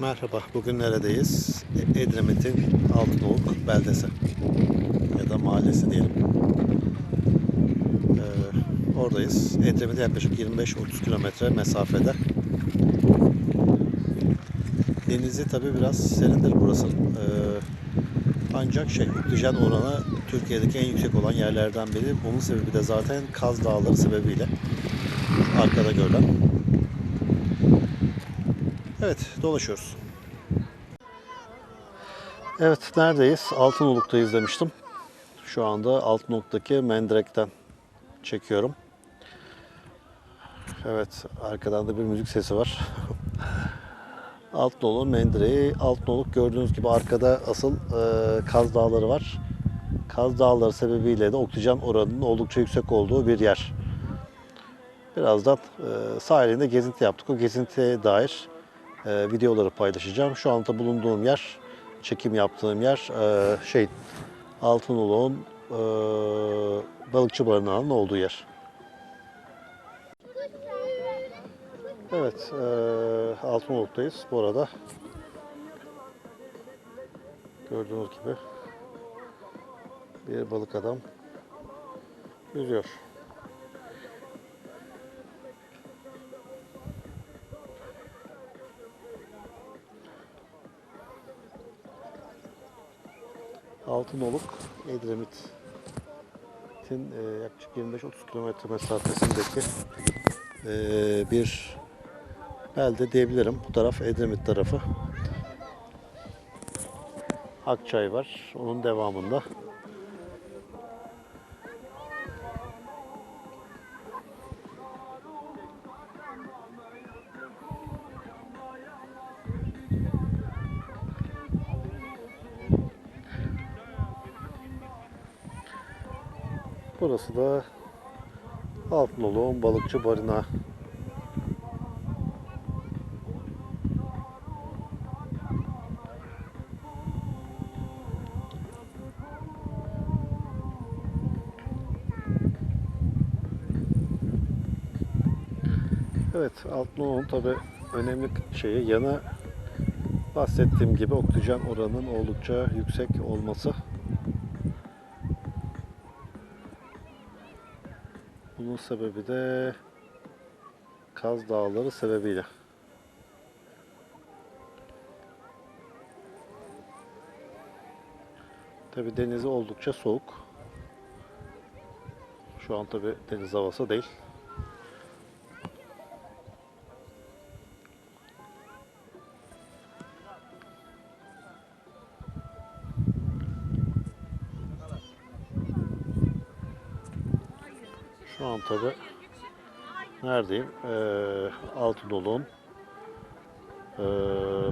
Merhaba, bugün neredeyiz? E- Edremit'in Altınoluk beldesi ya da mahallesi diyelim. Ee, oradayız. Edremit yaklaşık 25-30 kilometre mesafede. Denizi tabi biraz serindir burası. Ee, ancak şey, oksijen oranı Türkiye'deki en yüksek olan yerlerden biri. Bunun sebebi de zaten Kaz Dağları sebebiyle. Arkada görülen. Evet, dolaşıyoruz. Evet, neredeyiz? Altınoluk'tayız demiştim. Şu anda Altınoluk'taki Mendirek'ten çekiyorum. Evet, arkadan da bir müzik sesi var. Altınoluk'un Mendireği. Altınoluk gördüğünüz gibi arkada asıl e, Kaz Dağları var. Kaz Dağları sebebiyle de oksijen oranının oldukça yüksek olduğu bir yer. Birazdan e, sahilinde gezinti yaptık. O gezintiye dair e, videoları paylaşacağım. Şu anda bulunduğum yer, çekim yaptığım yer e, şey Altınoluk'un e, balıkçı barınağının olduğu yer. Evet, e, Altınoluk'tayız. Bu arada gördüğünüz gibi bir balık adam yüzüyor. Altınoluk, Edremit'in e, yaklaşık 25-30 kilometre mesafesindeki e, bir belde diyebilirim. Bu taraf Edremit tarafı. Akçay var. Onun devamında. Burası da Altınoluk'un balıkçı barınağı. Evet, Altınoluk'un tabi önemli şeyi yanı bahsettiğim gibi oksijen oranının oldukça yüksek olması. Bunun sebebi de Kaz Dağları sebebiyle. Tabi denizi oldukça soğuk. Şu an tabi deniz havası değil. Şu an tabi neredeyim? Ee, Altınoluk'un ee,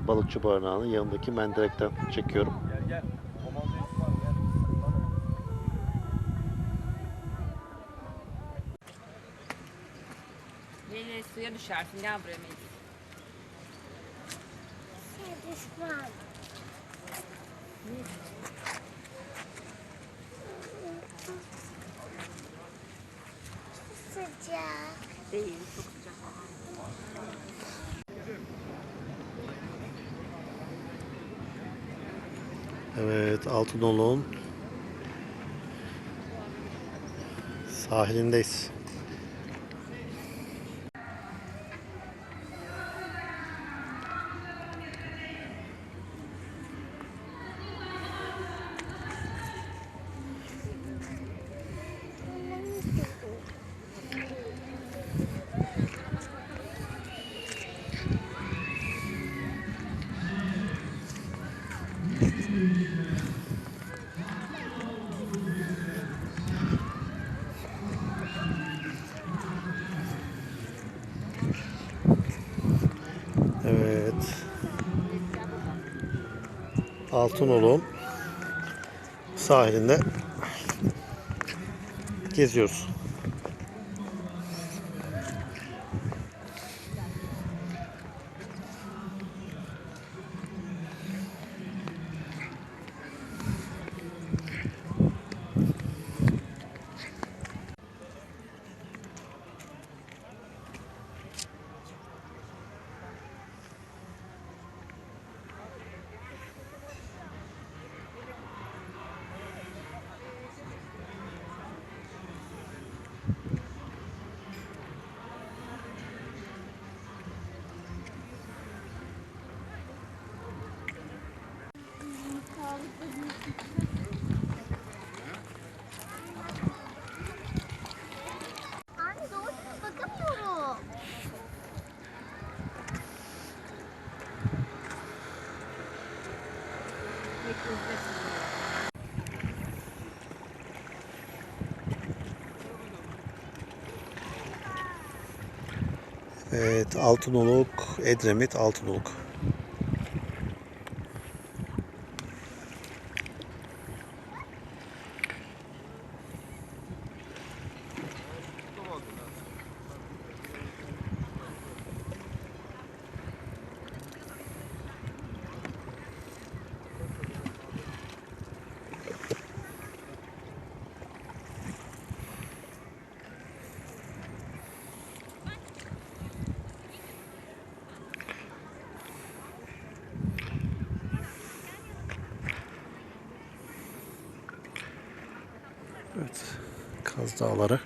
balıkçı barınağının yanındaki mendirekten çekiyorum. Gel gel. Melis suya düşersin. Gel buraya Melis. Düşman. Sıcak. Değil. Çok sıcak. Evet, Altınoluk'un sahilindeyiz. Evet. Altınoluk'un sahilinde geziyoruz. Evet, Altınoluk, Edremit, Altınoluk. Evet, Kaz Dağları.